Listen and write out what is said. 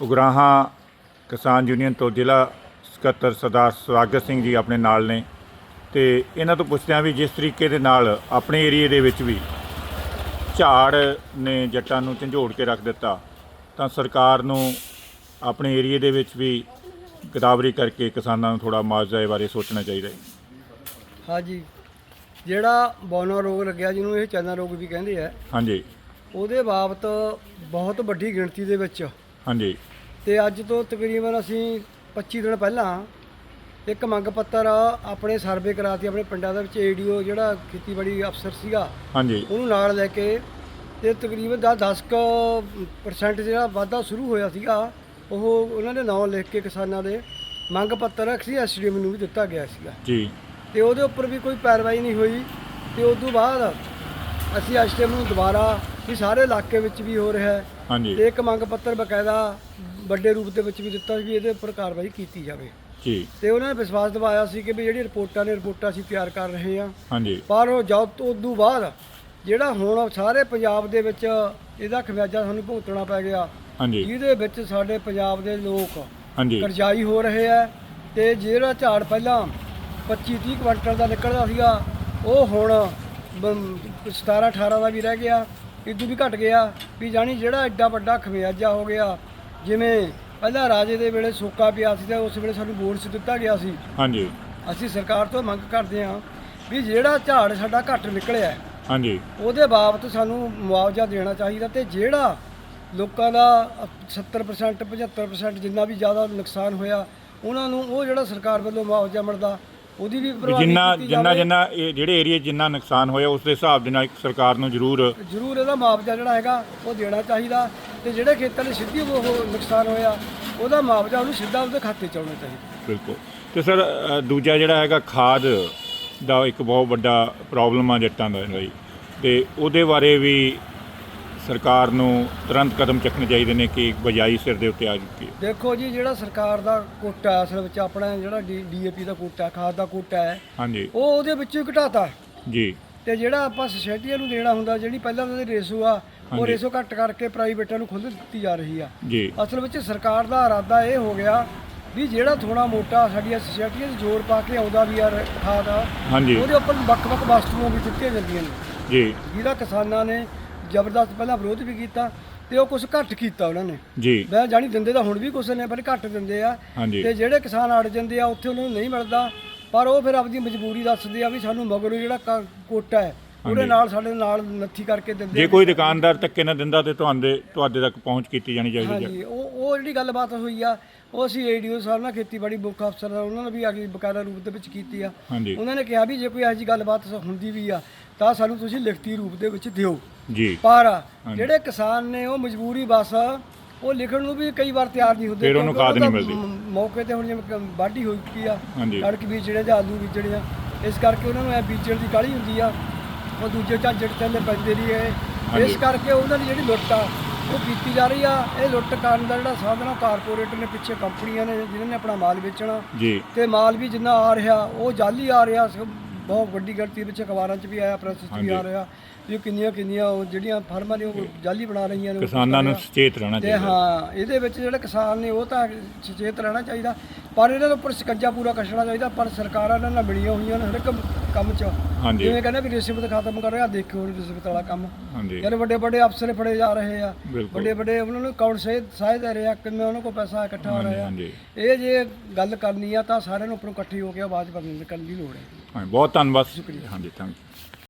ਉਗਰਾਹਾਂ ਕਿਸਾਨ ਯੂਨੀਅਨ ਤੋਂ ਜ਼ਿਲ੍ਹਾ ਸਕੱਤਰ ਸਰਦਾਰ ਸਵਾਗਤ ਸਿੰਘ ਜੀ ਆਪਣੇ ਨਾਲ ਨੇ ਤੇ ਇਹਨਾਂ ਤੋਂ ਪੁੱਛਦੇ ਹਾਂ ਵੀ ਜਿਸ ਤਰੀਕੇ ਦੇ ਨਾਲ ਆਪਣੇ ਏਰੀਏ ਦੇ ਵਿੱਚ ਵੀ ਝਾੜ ਨੇ ਜੱਟਾਂ ਨੂੰ ਝੰਜੋੜ ਕੇ ਰੱਖ ਦਿੱਤਾ ਤਾਂ ਸਰਕਾਰ ਨੂੰ ਆਪਣੇ ਏਰੀਏ ਦੇ ਵਿੱਚ ਵੀ ਗਦਾਵਰੀ ਕਰਕੇ ਕਿਸਾਨਾਂ ਨੂੰ ਥੋੜਾ ਇਹ ਬਾਰੇ ਸੋਚਣਾ ਚਾਹੀਦਾ ਹੈ। ਹਾਂਜੀ ਜਿਹੜਾ ਬੌਨਾ ਰੋਗ ਲੱਗਿਆ ਜਿਹਨੂੰ ਇਹ ਚਨਾ ਰੋਗ ਵੀ ਕਹਿੰਦੇ ਆ ਹਾਂਜੀ। ਉਹਦੇ ਬਾਬਤ ਬਹੁਤ ਵੱਡੀ ਗਿਣਤੀ ਦੇ ਵਿੱਚ ਹਾਂਜੀ। ਤੇ ਅੱਜ ਤੋਂ ਤਕਰੀਬਨ ਅਸੀਂ 25 ਦਿਨ ਪਹਿਲਾਂ ਇੱਕ ਮੰਗ ਪੱਤਰ ਆਪਣੇ ਸਰਵੇ ਕਰਾਤੀ ਆਪਣੇ ਪਿੰਡਾਂ ਦੇ ਵਿੱਚ ਏਡੀਓ ਜਿਹੜਾ ਖੇਤੀਬਾੜੀ ਅਫਸਰ ਸੀਗਾ ਹਾਂਜੀ। ਉਹਨੂੰ ਨਾਲ ਲੈ ਕੇ ਤੇ ਤਕਰੀਬਨ ਦਾ 10 ਕੁ ਪਰਸੈਂਟ ਜਿਹੜਾ ਵਾਧਾ ਸ਼ੁਰੂ ਹੋਇਆ ਸੀਗਾ ਉਹ ਉਹਨਾਂ ਦੇ ਨਾਂ ਲਿਖ ਕੇ ਕਿਸਾਨਾਂ ਦੇ ਮੰਗ ਪੱਤਰ ਅਕਸੀ ਐਸਡੀਐਮ ਨੂੰ ਵੀ ਦਿੱਤਾ ਗਿਆ ਸੀਗਾ। ਜੀ। ਤੇ ਉਹਦੇ ਉੱਪਰ ਵੀ ਕੋਈ ਪੈਰਵਾਈ ਨਹੀਂ ਹੋਈ ਤੇ ਉਸ ਤੋਂ ਬਾਅਦ ਅਸੀਂ ਐਸਟੀਐਮ ਨੂੰ ਦੁਬਾਰਾ ਵੀ ਸਾਰੇ ਇਲਾਕੇ ਵਿੱਚ ਵੀ ਹੋ ਰਿਹਾ ਹੈ ਹਾਂਜੀ। ਤੇ ਇੱਕ ਮੰਗ ਪੱਤਰ ਬਕਾਇਦਾ ਵੱਡੇ ਰੂਪ ਦੇ ਵਿੱਚ ਵੀ ਦਿੱਤਾ ਵੀ ਇਹਦੇ ਉੱਪਰ ਕਾਰਵਾਈ ਕੀਤੀ ਜਾਵੇ। ਜੀ। ਤੇ ਉਹਨਾਂ ਨੇ ਵਿਸ਼ਵਾਸ ਦਿਵਾਇਆ ਸੀ ਕਿ ਵੀ ਜਿਹੜੀ ਰਿਪੋਰਟਾਂ ਨੇ ਰਿਪੋਰਟਾਂ ਅਸੀਂ ਤਿਆਰ ਕਰ ਰਹੇ ਹਾਂ। ਹਾਂਜੀ। ਪਰ ਉਹ ਜਦ ਤੋਂ ਬਾਅਦ ਜਿਹੜਾ ਹੁਣ ਸਾਰੇ ਪੰਜਾਬ ਦੇ ਵਿੱਚ ਇਹਦਾ ਖਮਿਆਜਾ ਸਾਨੂੰ ਭੁਗਤਣਾ ਪੈ ਗਿਆ। ਹਾਂਜੀ। ਜਿਹਦੇ ਵਿੱਚ ਸਾਡੇ ਪੰਜਾਬ ਦੇ ਲੋਕ ਹਾਂਜੀ। ਕਰਜ਼ਾਈ ਹੋ ਰਹੇ ਆ ਤੇ ਜਿਹੜਾ ਝਾੜ ਪਹਿਲਾਂ 25 30 ਕੁਇੰਟਲ ਦਾ ਨਿਕਲਦਾ ਸੀਗਾ ਉਹ ਹੁਣ 17 18 ਦਾ ਵੀ ਰਹਿ ਗਿਆ। ਇਦੋਂ ਵੀ ਘਟ ਗਿਆ ਵੀ ਜਾਣੀ ਜਿਹੜਾ ਐਡਾ ਵੱਡਾ ਖਮਿਆਜਾ ਹੋ ਗਿਆ ਜਿਵੇਂ ਪਹਿਲਾਂ ਰਾਜੇ ਦੇ ਵੇਲੇ ਸੋਕਾ ਪਿਆ ਸੀ ਤੇ ਉਸ ਵੇਲੇ ਸਾਨੂੰ ਬੋਨਸ ਦਿੱਤਾ ਗਿਆ ਸੀ। ਹਾਂਜੀ। ਅਸੀਂ ਸਰਕਾਰ ਤੋਂ ਮੰਗ ਕਰਦੇ ਹਾਂ ਵੀ ਜਿਹੜਾ ਝਾੜ ਸਾਡਾ ਘੱਟ ਨਿਕਲਿਆ ਹਾਂਜੀ। ਉਹਦੇ ਬਾਬਤ ਸਾਨੂੰ ਮੁਆਵਜ਼ਾ ਦੇਣਾ ਚਾਹੀਦਾ ਤੇ ਜਿਹੜਾ ਲੋਕਾਂ ਦਾ 70% 75% ਜਿੰਨਾ ਵੀ ਜ਼ਿਆਦਾ ਨੁਕਸਾਨ ਹੋਇਆ ਉਹਨਾਂ ਨੂੰ ਉਹ ਜਿਹੜਾ ਸਰਕਾਰ ਵੱਲੋਂ ਮੁਆਵਜ਼ਾ ਮਿਲਦਾ ਉਹਦੀ ਵੀ ਵੀ ਜਿੰਨਾ ਜਿੰਨਾ। ਜਿੰਨਾ ਇਹ ਜਿਹੜੇ ਏਰੀਆ ਜਿੰਨਾ ਨੁਕਸਾਨ ਹੋਇਆ ਉਸ ਦੇ ਹਿਸਾਬ ਦੇ ਨਾਲ ਸਰਕਾਰ ਨੂੰ ਜ਼ਰੂਰ ਜ਼ਰੂਰ ਇਹਦਾ ਮੁਆਵਜ਼ਾ ਜਿਹੜਾ ਹੈਗਾ ਉਹ ਦੇਣਾ ਚਾਹੀਦਾ ਤੇ ਜਿਹੜੇ ਖੇਤਾਂ ਦੇ ਸਿੱਧੀ ਉਹ ਨੁਕਸਾਨ ਹੋਇਆ ਉਹਦਾ ਮੁਆਵਜ਼ਾ ਉਹਨੂੰ ਸਿੱਧਾ ਉਹਦੇ ਖਾਤੇ ਚ ਆਉਣਾ ਚਾਹੀਦਾ। ਬਿਲਕੁਲ। ਤੇ ਸਰ ਅ, ਦੂਜਾ ਜਿਹੜਾ ਹੈਗਾ ਖਾਦ ਦਾ ਇੱਕ ਬਹੁਤ ਵੱਡਾ ਪ੍ਰੋਬਲਮ ਆ ਜੱਟਾਂ ਦਾ ਲਈ। ਤੇ ਉਹਦੇ ਬਾਰੇ ਵੀ ਸਰਕਾਰ ਨੂੰ ਤੁਰੰਤ ਕਦਮ ਚੱਕਣੇ ਚਾਹੀਦੇ ਨੇ ਕਿ ਬਜਾਈ ਸਿਰ ਦੇ ਉੱਤੇ ਆ ਚੁੱਕੀ ਹੈ। ਦੇਖੋ ਜੀ ਜਿਹੜਾ ਸਰਕਾਰ ਦਾ ਕੋਟਾ ਅਸਲ ਵਿੱਚ ਆਪਣਾ ਜਿਹੜਾ ਡੀਏਪੀ ਦਾ ਕੋਟਾ ਖਾਦ ਦਾ ਕੋਟਾ ਹੈ ਹਾਂਜੀ। ਉਹ ਉਹਦੇ ਵਿੱਚੋਂ ਹੀ ਘਟਾਤਾ। ਜੀ। ਤੇ ਜਿਹੜਾ ਆਪਾਂ ਸੁਸਾਇਟੀਆਂ ਨੂੰ ਦੇਣਾ ਹੁੰਦਾ ਜਿਹੜੀ ਪਹਿਲਾਂ ਉਹਦੀ ਰੇਸੋ ਆ ਉਹ। ਰੇਸੋ ਘੱਟ ਕਰਕੇ ਪ੍ਰਾਈਵੇਟਾਂ ਨੂੰ ਖੁੱਲ੍ਹ ਦਿੱਤੀ ਜਾ ਰਹੀ ਆ। ਜੀ। ਅਸਲ ਵਿੱਚ ਸਰਕਾਰ ਦਾ ਇਰਾਦਾ ਇਹ ਹੋ ਗਿਆ ਵੀ ਜਿਹੜਾ ਥੋੜਾ ਮੋਟਾ ਸਾਡੀਆਂ ਸੁਸਾਇਟੀਆਂ 'ਚ ਜੋਰ ਪਾ ਕੇ ਆਉਂਦਾ ਵੀ ਆ ਖਾਦ ਆ ਹਾਂਜੀ। ਉਹਦੇ ਉੱਪਰ ਵੱਖ-ਵੱਖ ਵਸਤੂਆਂ ਵੀ ਦਿੱਤੀਆਂ ਜਾਂਦੀਆਂ ਨੇ। ਜੀ। ਜਿਹਦਾ ਕਿਸਾਨਾਂ ਨੇ ਜ਼ਬਰਦਸਤ ਪਹਿਲਾਂ ਵਿਰੋਧ ਵੀ ਕੀਤਾ ਤੇ ਉਹ ਕੁਝ ਘੱਟ ਕੀਤਾ ਉਹਨਾਂ ਨੇ। ਜੀ। ਮੈਂ ਜਾਣੀ ਦਿੰਦੇ ਤਾਂ ਹੁਣ ਵੀ ਕੁਛ ਨੇ ਪਰ ਘੱਟ ਦਿੰਦੇ ਆ। ਹਾਂਜੀ। ਤੇ ਜਿਹੜੇ ਕਿਸਾਨ ਅੜ ਜਾਂਦੇ ਆ ਉੱਥੇ ਉਹਨਾਂ ਨੂੰ ਨਹੀਂ ਮਿਲਦਾ। ਪਰ ਉਹ ਫਿਰ ਆਪਦੀ ਮਜਬੂਰੀ ਦੱਸਦੇ ਆ ਵੀ ਸਾਨੂੰ ਮਗਰੋਂ ਜਿਹੜਾ ਕ- ਕੋਟਾ ਹੈ ਉਹਦੇ ਹਾਂਜੀ। ਨਾਲ ਸਾਡੇ ਨਾਲ ਨੱਥੀ ਕਰਕੇ ਦਿੰਦੇ ਜੇ ਆ। ਕੋਈ ਦੁਕਾਨਦਾਰ ਧੱਕੇ ਨਾ ਦਿੰਦਾ ਤੇ ਤੁਹਾਡੇ ਤੁਹਾਡੇ ਤੱਕ ਪਹੁੰਚ ਕੀਤੀ ਜਾਣੀ ਚਾਹੀਦੀ ਹੈ। ਹਾਂਜੀ ਉਹ ਉਹ ਜਿਹੜੀ ਗੱਲਬਾਤ ਹੋਈ ਆ ਉਹ ਅਸੀਂ ਏਡੀਓ ਸਾਹਿਬ ਨਾਲ ਖੇਤੀਬਾੜੀ ਮੁੱਖ ਅਫਸਰ ਨਾਲ ਉਹਨਾਂ ਨੇ ਵੀ ਕੇ ਬਕਾਇਦਾ ਰੂਪ ਦੇ ਵਿੱਚ ਕੀਤੀ ਆ। ਹਾਂਜੀ। ਉਹਨਾਂ ਨੇ ਕਿਹਾ ਵੀ ਜੇ ਕੋਈ ਇਹੋ ਜਿਹੀ ਗੱਲਬਾਤ ਹੁੰਦੀ ਵੀ ਆ ਤਾਂ ਸਾਨੂੰ ਤੁਸੀਂ ਲਿਖਤੀ ਰੂਪ ਦੇ ਵਿੱਚ ਦਿਓ। ਜੀ। ਪਰ ਜਿਹੜੇ ਕਿਸਾਨ ਨੇ ਉਹ ਮਜਬੂਰੀ ਬਸ ਉਹ ਲਿਖਣ ਨੂੰ ਵੀ ਕਈ ਵਾਰ ਤਿਆਰ ਨਹੀਂ ਹੁੰਦੇ ਫਿਰ ਉਹਨੂੰ ਖਾਦ ਨਹੀਂ ਮਿਲਦੀ। ਮੌਕੇ ਤੇ ਹੁਣ ਜਿਵੇਂ ਵਾਢੀ ਹੋਈ ਪਈ ਆ। ਕਣਕ ਬੀਜਣੇ ਜਾਂ ਆਲੂ ਬੀਜਣੇ ਆ। ਇਸ ਕਰਕੇ ਉਹਨਾਂ ਨੂੰ ਇਹ ਬੀਜਣ ਦੀ ਕਾਹਲੀ ਹੁੰਦੀ ਆ। ਉਹ ਦੂਜੇ ਝਾਂਜੜ ਥੱਲੇ ਪੈਂਦੇ ਨਹੀਂ ਇਹ। ਇਸ ਕਰਕੇ ਉਹਨਾਂ ਦੀ ਜਿਹੜੀ ਲੁੱਟ ਆ ਉਹ ਕੀਤੀ ਜਾ ਰਹੀ ਆ। ਇਹ ਲੁੱਟ ਕਰਨ ਦਾ ਜਿਹੜਾ ਸਾਧਨ ਆ ਕਾਰਪੋਰੇਟ ਨੇ ਪਿੱਛੇ ਕੰਪਨੀਆਂ ਨੇ ਜਿਨ੍ਹਾਂ ਨੇ ਆਪਣਾ ਮਾਲ ਵੇਚਣਾ ਤੇ ਮਾਲ ਵੀ ਜਿੰਨਾ ਆ ਰਿਹਾ ਉਹ ਜਾਲੀ ਆ ਰਿਹਾ ਬਹੁਤ ਵੱਡੀ ਗਿਣਤੀ ਵਿੱਚ ਅਖਬਾਰਾਂ 'ਚ ਵੀ ਆਇਆ ਪ੍ਰੈਸ 'ਚ ਵੀ ਆ। ਰਿਹਾ ਵੀ ਕਿੰਨੀਆਂ ਕਿੰਨੀਆਂ ਉਹ ਜਿਹੜੀਆਂ ਫਰਮਾਂ ਨੇ ਉਹ ਜਾਲੀ ਬਣਾ ਰਹੀਆਂ ਨੇ ਕਿਸਾਨਾਂ ਨੂੰ। ਸੁਚੇਤ ਰਹਿਣਾ ਚਾਹੀਦਾ ਹਾਂ ਇਹਦੇ ਵਿੱਚ ਜਿਹੜੇ ਕਿਸਾਨ ਨੇ ਉਹ ਤਾਂ ਸੁਚੇਤ ਰਹਿਣਾ ਚਾਹੀਦਾ ਪਰ ਇਹਨਾਂ ਦੇ ਉੱਪਰ ਸਕੰਜਾ ਪੂਰਾ ਕੱਸਣਾ ਚਾਹੀਦਾ ਪਰ ਸਰਕਾਰਾਂ ਇਹਨਾਂ ਨਾਲ ਮਿਲੀਆਂ ਹੋਈਆਂ ਨੇ ਹਰ ਇੱਕ ਕੰਮ 'ਚ। ਹਾਂਜੀ। ਜਿਵੇਂ ਕਹਿੰਦੇ ਵੀ ਰਿਸ਼ਵਤ ਖਤਮ ਕਰ ਰਿਹਾ ਦੇਖਿਓ ਹੁਣ ਰਿਸ਼ਵਤ ਵਾਲਾ ਕੰਮ। ਹਾਂਜੀ। ਯਾਰ ਵੱਡੇ ਵੱਡੇ ਅਫਸਰ ਫੜੇ ਜਾ ਰਹੇ ਆ। ਬਿਲਕੁਲ। ਵੱਡੇ ਵੱਡੇ ਉਹਨਾਂ ਨੂੰ ਕੌਣ ਸਹਿ ਸਹਾਇ ਦੇ ਰਿਹਾ ਕਿੰਨਾ ਉਹਨਾਂ ਕੋਲ ਪੈਸਾ ਇਕੱਠਾ ਹੋ ਹਾਂਜੀ ਰਿਹਾ। ਹਾਂਜੀ ਇਹ ਜੇ ਗੱਲ ਕਰਨੀ ਆ ਤਾਂ ਸਾਰਿਆਂ ਨੂੰ ਉੱਪਰੋਂ ਇਕੱਠੇ ਹੋ ਕੇ ਆਵਾਜ਼ ਕਰਨ ਕਰਨ ਦੀ ਲੋੜ ਹੈ। ਹਾਂ, ਬਹੁਤ ਧੰਨਵਾਦ। ਹਾਂਜੀ ਥੈਂਕ